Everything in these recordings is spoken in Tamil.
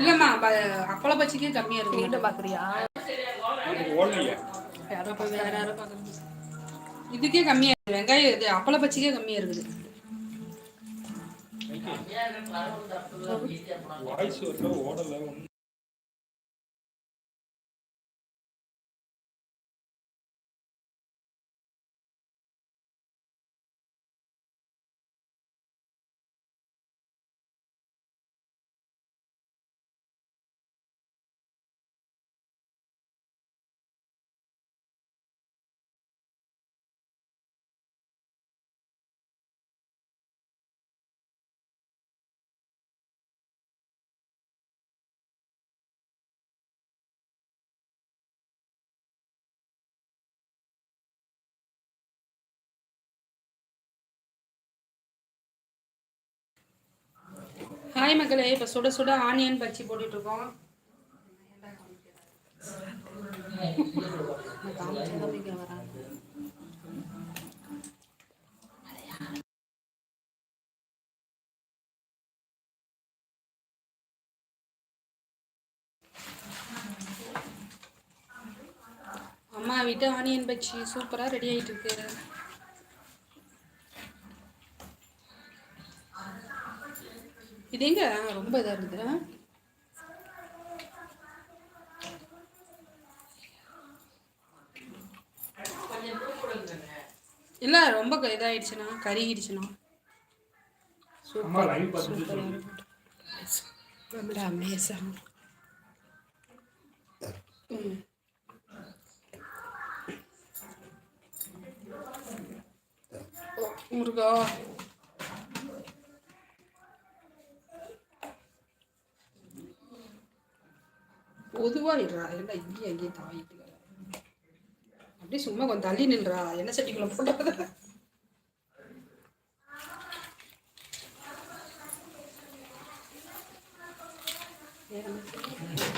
இல்லம்மா அப்பள பச்சிக்கே கம்மியா இருக்கு நீட்ட பாக்குறியா? யாரோ போய் வேற யாரோ பாக்குறாங்க. இதுக்கே கம்மியா இருக்கு. வெங்காயம் இது அப்பள பச்சிக்கே கம்மியா இருக்குது. வாய்ஸ் ஓடல ஹாய் மக்களே இப்போ சுட சுட ஆனியன் பச்சி போட்டுட்டு இருக்கோம் அம்மா வீட்டு ஆனியன் பச்சி சூப்பராக ரெடி ஆகிட்டு இருக்கு இது எங்க? ரொம்ப இதாக இருக்குது இல்ல ரொம்ப க- இதாயிடுச்சுன்னா கருகிடுச்சுன்னா அம்மா லைவ் பார்த்துட்டு சூப்பரா. ரொம்ப அமேசாங் ம். முருகா. பொதுவாக இருடா என்ன இங்கேயும் அங்கேயும் தாயிட்டு அப்படியே சும்மா கொஞ்சம் தள்ளி நின்றா என்ன சட்டிக்குள்ள போட்டது Yeah.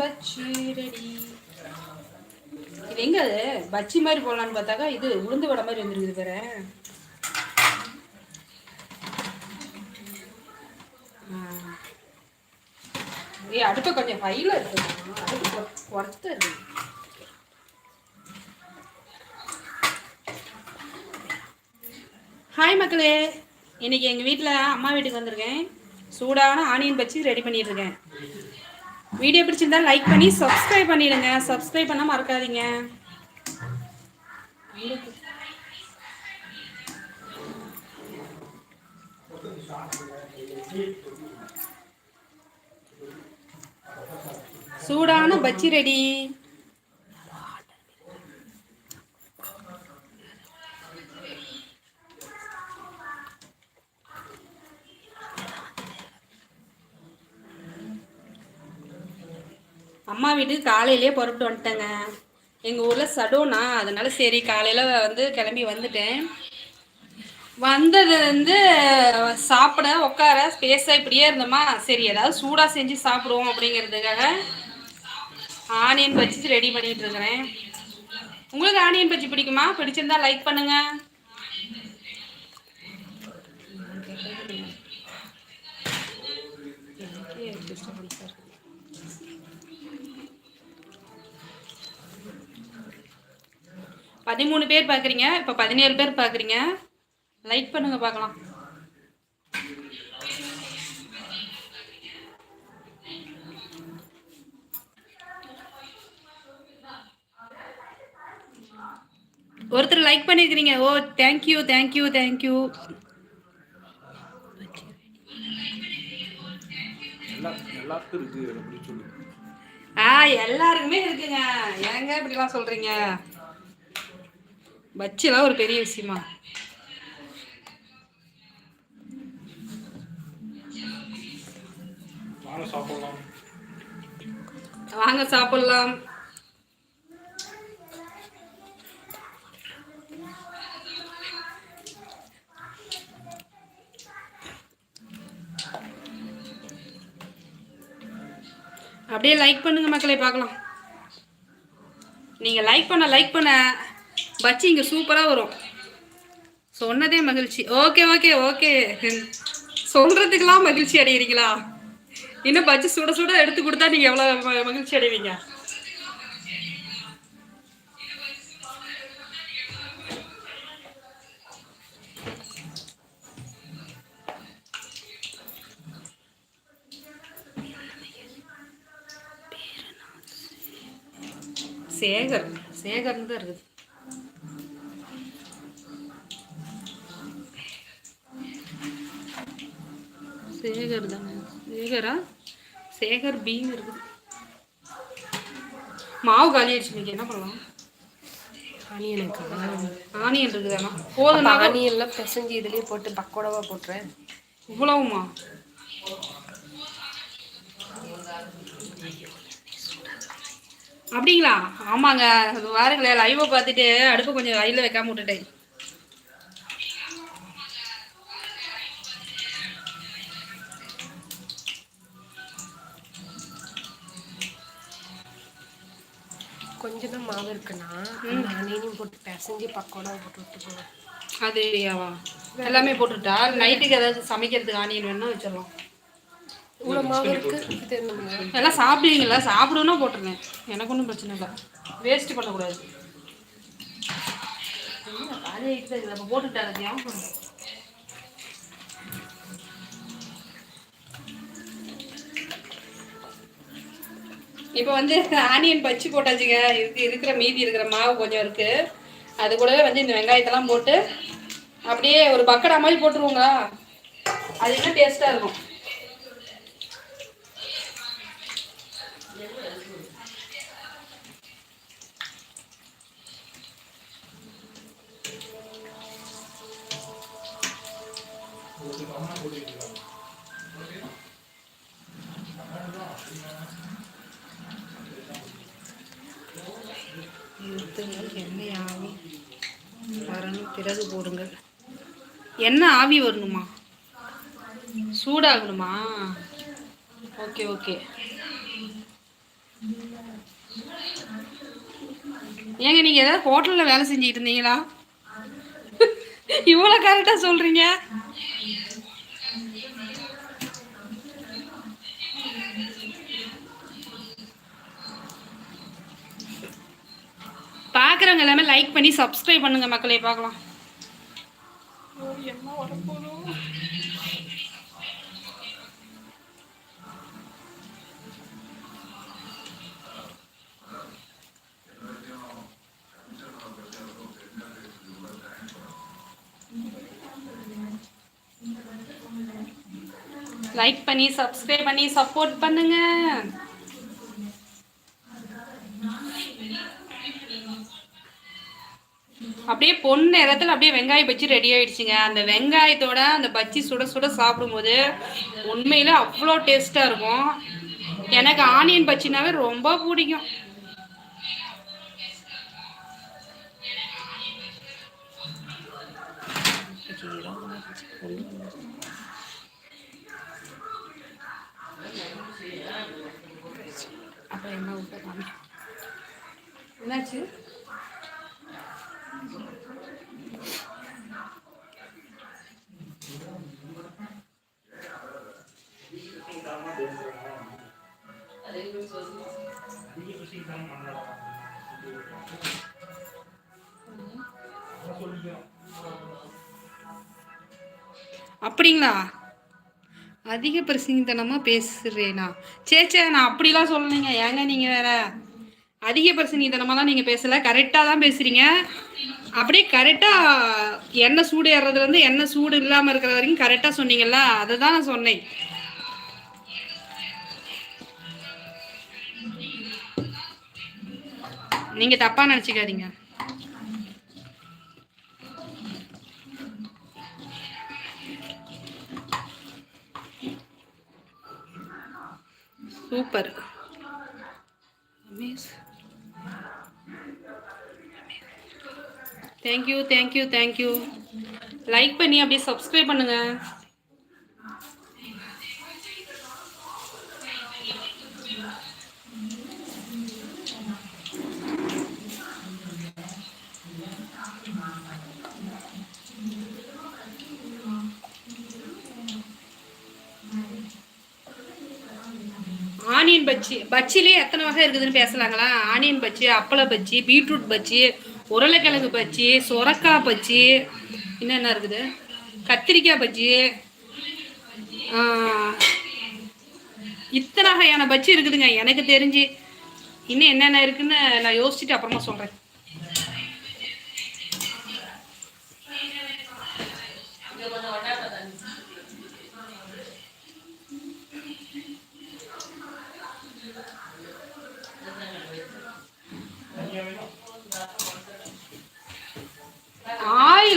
பச்சீரடி. ரெடி இது எங்க அது பச்சி மாதிரி போடலான்னு பார்த்தாக்கா இது உளுந்து வடை மாதிரி வந்துருக்குது வேற ஏ அடுப்பு கொஞ்சம் ஃபைல இருக்கு. அடுப்பு குறைச்சிட்டு இருக்கு. ஹாய் மக்களே. இன்னைக்கு எங்கள் வீட்டில் அம்மா வீட்டுக்கு வந்திருக்கேன். சூடான ஆனியன் பச்சி ரெடி பண்ணிட்டு இருக்கேன். வீடியோ பிடிச்சிருந்தா லைக் பண்ணி சப்ஸ்கிரைப் பண்ணிடுங்க. சப்ஸ்கிரைப் பண்ண மறக்காதீங்க. சூடான பச்சி ரெடி அம்மா வீட்டுக்கு காலையிலேயே புறப்பட்டு வந்துட்டேங்க. எங்கள் ஊரில் சடோனா அதனால சரி காலையில் வந்து கிளம்பி வந்துட்டேன். வந்தது வந்து சாப்பிட உட்கார ஸ்பேஸாக இப்படியே இருந்தோமா சரி ஏதாவது சூடாக செஞ்சு சாப்பிடுவோம் அப்படிங்கிறதுக்காக ஆனியன் பஜ்ஜி ரெடி பண்ணிகிட்டு இருக்கிறேன். உங்களுக்கு ஆனியன் பஜ்ஜி பிடிக்குமா? பிடிச்சிருந்தா லைக் பண்ணுங்கள் பதிமூணு பேர் பார்க்குறீங்க இப்போ பதினேழு பேர் பார்க்குறீங்க லைக் பண்ணுங்கள் பார்க்கலாம் ஒருத்தர் லைக் பண்ணியிருக்கிறீங்க ஓ thank you thank you thank you ஆ எல்லாருக்குமே இருக்குங்க. ஏங்க இப்படிலாம் சொல்றீங்க? பச்சிலாம் ஒரு பெரிய விஷயமா? வாங்க சாப்பிடலாம். அப்படியே லைக் பண்ணுங்க மக்களை பார்க்கலாம். நீங்க லைக் பண்ண லைக் பண்ண. பச்சி இங்கே சூப்பராக வரும். சொன்னதே மகிழ்ச்சி. ஓகே ஓகே ஓகே சொல்றதுக்கெல்லாம் மகிழ்ச்சி அடைகிறீங்களா இன்னும் பச்சி சுட சுட எடுத்து கொடுத்தா நீங்க எவ்வளவு மகிழ்ச்சி அடைவீங்க? சேகர் சேகர்னு தான் இருக்குது. சேகர் தானே. சேகரா? சேகர் பின்னு இருக்குது. மாவு காலி ஆயிடுச்சு இன்னைக்கு. என்ன பண்ணலாம்? ஆனியனுக்கு ஆனியன் இருக்குதானா போதும் ஆனியன்லாம் பிசைஞ்சு இதுலயே போட்டு பக்கோடாவா போட்டுறேன் இவ்வளவுமா? அப்படிங்களா? ஆமாங்க. அது பாருங்களேன் லைவை பார்த்துட்டு அடுப்பு கொஞ்சம் வயலில் வைக்காம விட்டுட்டேன். கொஞ்சம் தான் மாவு இருக்குன்னா அந்த ஆனியனையும் போட்டு பிசைஞ்சு பக்கோடாவை போட்டு விட்டு போவேன் அது எல்லாமே போட்டுட்டா? நைட்டுக்கு ஏதாவது சமைக்கிறதுக்கு ஆனியன் வேணா வச்சிடலாம். இவ்வளோ மாவு இருக்கு இது என்ன எல்லாம் சாப்பிடுவீங்களா சாப்பிடுன்னா போட்டுருங்க. எனக்கு ஒன்றும் பிரச்சனை இல்லை. வேஸ்ட் பண்ணக்கூடாது. என்ன காலி ஆகிட்டு தான் இருக்குது? அப்போ போட்டுட்டாரு ஞாபகம் இப்போ வந்து ஆனியன் பச்சி போட்டாச்சுங்க. இருக்கு இருக்கிற மீதி இருக்கிற மாவு கொஞ்சம் இருக்கு. அது கூடவே வந்து இந்த வெங்காயத்தெல்லாம் போட்டு அப்படியே ஒரு பக்கடா மாதிரி போட்டுருவோங்களா அது இன்னும் டேஸ்ட்டாக இருக்கும். ஊற்றுங்கள் எண்ணெய் ஆவி வரணும் பிறகு போடுங்கள். எண்ணெய் ஆவி வரணுமா? சூடாகணுமா? Okay okay. ஏங்க நீங்கள் ஏதாவது ஹோட்டலில் வேலை செஞ்சுக்கிட்டு இருந்தீங்களா? இவ்வளோ கரெக்டாக சொல்கிறீங்க பார்க்குறவங்க எல்லாமே லைக் பண்ணி சப்ஸ்கிரைப் பண்ணுங்க மக்களே பார்க்கலாம். லைக் பண்ணி சப்ஸ்கிரைப் பண்ணி சப்போர்ட் பண்ணுங்க. அப்படியே பொன் நேரத்தில் அப்படியே வெங்காய பச்சி ரெடி ஆயிடுச்சுங்க. அந்த வெங்காயத்தோட அந்த பச்சி சுட சுட சாப்பிடும்போது உண்மையில அவ்வளோ டேஸ்ட்டாக இருக்கும். எனக்கு ஆனியன் பச்சினாவே ரொம்ப பிடிக்கும். என்னாச்சு? அப்படிங்களா? அதிக பிரசிங்கத்தனமாக பேசுறேனா? சே சே நான் அப்படிலாம் சொல்லலைங்க. ஏங்க நீங்கள் வேற? அதிக பிரசனித்தனமாக நீங்க நீங்கள் பேசலை. கரெக்டாக தான் பேசுறீங்க. அப்படியே கரெக்டாக எண்ணெய் சூடு ஏறுறதுலேருந்து எண்ணெய் சூடு இல்லாமல் இருக்கிற வரைக்கும் கரெக்டாக சொன்னீங்கல்ல அதை தான் நான் சொன்னேன். நீங்கள் தப்பாக நினச்சிக்காதீங்க. Super. Thank you thank you thank you like பண்ணி அப்படியே சப்ஸ்கிரைப் பண்ணுங்கள் ஆனியன் பஜ்ஜி. பஜ்ஜிலே எத்தனை வகை இருக்குதுன்னு பேசலாங்களா? ஆனியன் பஜ்ஜி அப்பள பஜ்ஜி பீட்ரூட் பஜ்ஜி உருளைக்கிழங்கு பஜ்ஜி சொரக்காய் பஜ்ஜி இன்னும் என்ன இருக்குது? கத்திரிக்காய் பஜ்ஜி இத்தனை வகையான பஜ்ஜி இருக்குதுங்க. எனக்கு தெரிஞ்சு இன்னும் என்னென்ன இருக்குன்னு நான் யோசிச்சுட்டு அப்புறமா சொல்கிறேன்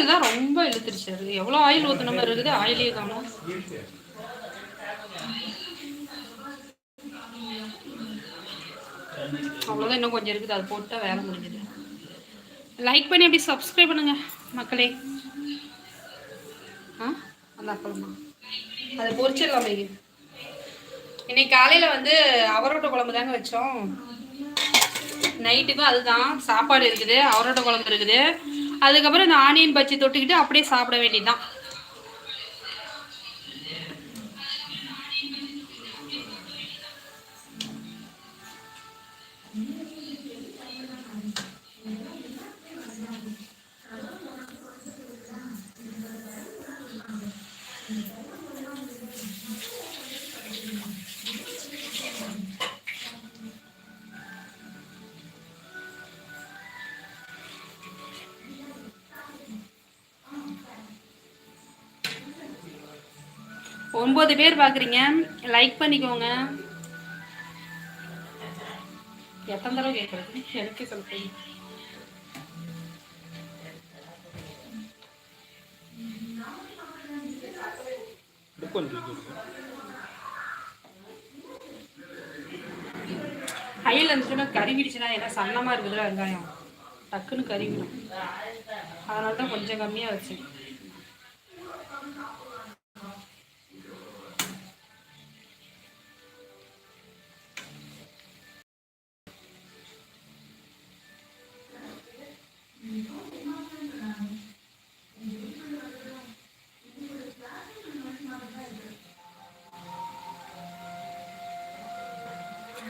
ஆயில் தான் ரொம்ப இழுத்துருச்சு அது. எவ்வளோ ஆயில் ஊற்றுன மாதிரி இருக்குது? ஆயிலே காணும். அவ்வளோதான் இன்னும் கொஞ்சம் இருக்குது. அது போட்டால் வேலை முடிஞ்சது. லைக் பண்ணி அப்படி சப்ஸ்கிரைப் பண்ணுங்க மக்களே. ஆ? அந்த அப்பளமா? அதை பொரிச்சிடலாமே. இன்னைக்கு காலையில் வந்து அவரோட்ட குழம்பு தாங்க வச்சோம். நைட்டுக்கும் அதுதான். சாப்பாடு இருக்குது. அவரோட குழம்பு இருக்குது. அதுக்கப்புறம் இந்த ஆனியன் பஜ்ஜி தொட்டுக்கிட்டு அப்படியே சாப்பிட வேண்டியதுதான். ஒன்பது பேர் பார்க்குறீங்க லைக் பண்ணிக்கோங்க. எத்தனை தடவை கேட்குறது எனக்கு சொல்லுங்க கையில் ஹையில் இருந்துச்சுன்னா கருவிடுச்சுன்னா ஏன்னா சன்னமாக இருக்குதுல வெங்காயம். டக்குன்னு கருவிடும் அதனால தான் கொஞ்சம் கம்மியாக வச்சேன்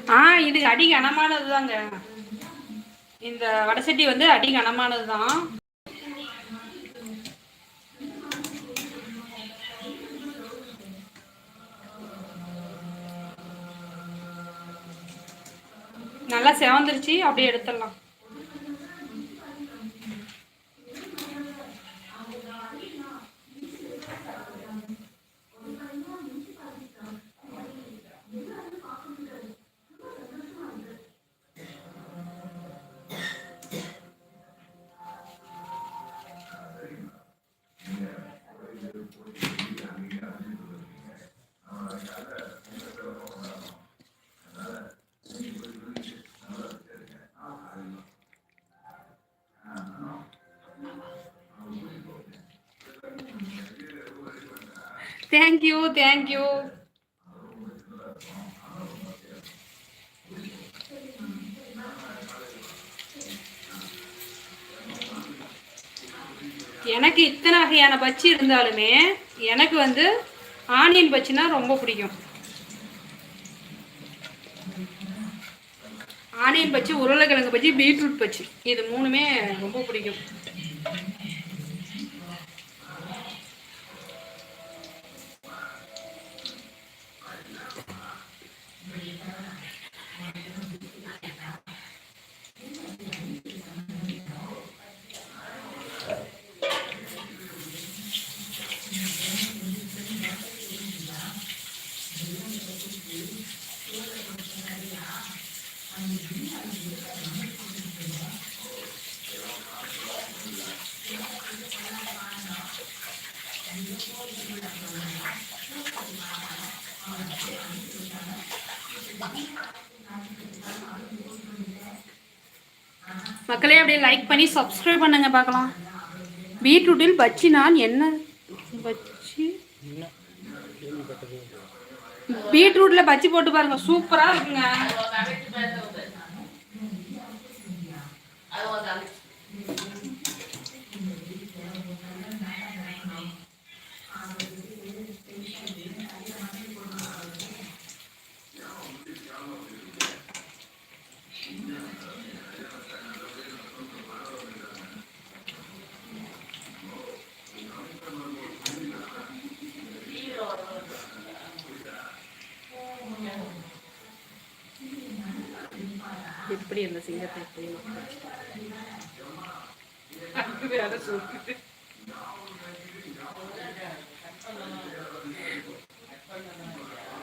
ஆ இது அடி கனமானது தாங்க இந்த வடசட்டி வந்து அடி கனமானது தான் நல்லா செவந்துருச்சு அப்படியே எடுத்துடலாம். தேங்க்யூ தேங்க்யூ எனக்கு இத்தனை வகையான பச்சி இருந்தாலுமே எனக்கு வந்து ஆனியன் பச்சினா ரொம்ப பிடிக்கும். ஆனியன் பச்சி உருளைக்கிழங்கு பச்சி பீட்ரூட் பச்சி இது மூணுமே ரொம்ப பிடிக்கும். மக்களே அப்படியே லைக் பண்ணி சப்ஸ்கிரைப் பண்ணுங்க பார்க்கலாம். பீட்ரூட்டில் பச்சி நான் என்ன? பச்சி பீட்ரூட்ல பச்சி போட்டு பாருங்க சூப்பரா இருக்குங்க. எப்படி அந்த சிங்கத்தை எப்படி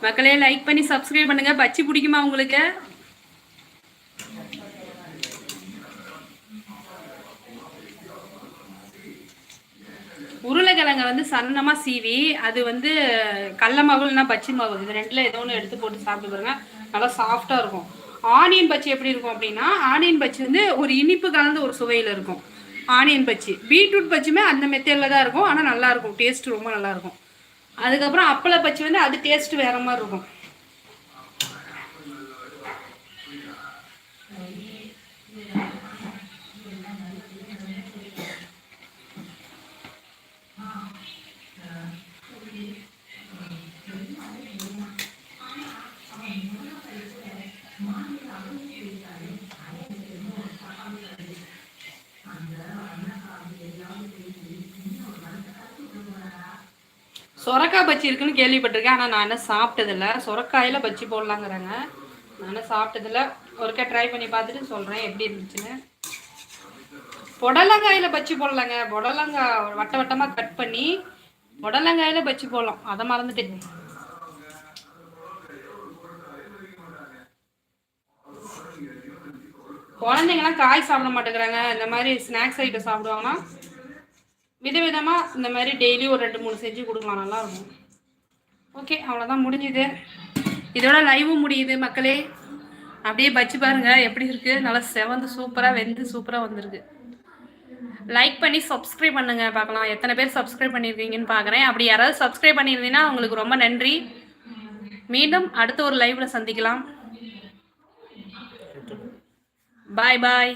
மக்களே? லைக் பண்ணி சப்ஸ்கிரைப் பண்ணுங்க. பச்சி பிடிக்குமா உங்களுக்கு? உருளைக்கிழங்க வந்து சன்னமாக சீவி அது வந்து கடல மாவு இல்லைன்னா மாவு. இது ரெண்டில் ஏதோ ஒன்று எடுத்து போட்டு சாப்பிட்டு பாருங்க. நல்லா சாஃப்டாக இருக்கும். ஆனியன் பச்சி எப்படி இருக்கும் அப்படின்னா ஆனியன் பச்சி வந்து ஒரு இனிப்பு கலந்த ஒரு சுவையில் இருக்கும். ஆனியன் பச்சி. பீட்ரூட் பச்சியுமே அந்த மெத்தடில் தான் இருக்கும். ஆனால் நல்லாயிருக்கும் டேஸ்ட்டு டேஸ்ட் ரொம்ப நல்லா இருக்கும். அதுக்கப்புறம் அப்பள பச்சி வந்து அது டேஸ்ட் வேறு மாதிரி இருக்கும். சொரக்காய் பச்சி இருக்குன்னு கேள்விப்பட்டிருக்கேன் ஆனால் நான் என்ன சாப்பிட்டதில்ல. சொரக்காயில் பச்சி போடலாங்கிறாங்க. நான் சாப்பிட்டதில்ல. ஒருக்கா ட்ரை பண்ணி பார்த்துட்டு சொல்கிறேன் எப்படி இருந்துச்சுன்னு. புடலங்காயில் பச்சி போடலாங்க. புடலங்காய் வட்ட வட்டமாக கட் பண்ணி புடலங்காயில் பச்சி போடலாம். அதை மறந்துட்டேன். குழந்தைங்கலாம் காய் சாப்பிட மாட்டேங்கிறாங்க. இந்த மாதிரி ஸ்நாக்ஸ் ஐட்டம் சாப்பிடுவாங்கன்னா விதவிதமாக இந்த மாதிரி டெய்லி ஒரு ரெண்டு மூணு செஞ்சு கொடுக்கலாம். நல்லா இருக்கும். ஓகே அவ்வளோதான் முடிஞ்சுது. இதோட லைவும் முடியுது மக்களே. அப்படியே பச்சு பாருங்கள் எப்படி இருக்குது நல்லா செவந்து சூப்பராக வெந்து சூப்பராக வந்திருக்கு. லைக் பண்ணி சப்ஸ்கிரைப் பண்ணுங்கள் பார்க்கலாம் எத்தனை பேர் சப்ஸ்கிரைப் பண்ணியிருக்கீங்கன்னு பார்க்குறேன். அப்படி யாராவது சப்ஸ்கிரைப் பண்ணியிருந்தீங்கன்னா உங்களுக்கு ரொம்ப நன்றி. மீண்டும் அடுத்த ஒரு லைவில் சந்திக்கலாம். பாய் பாய்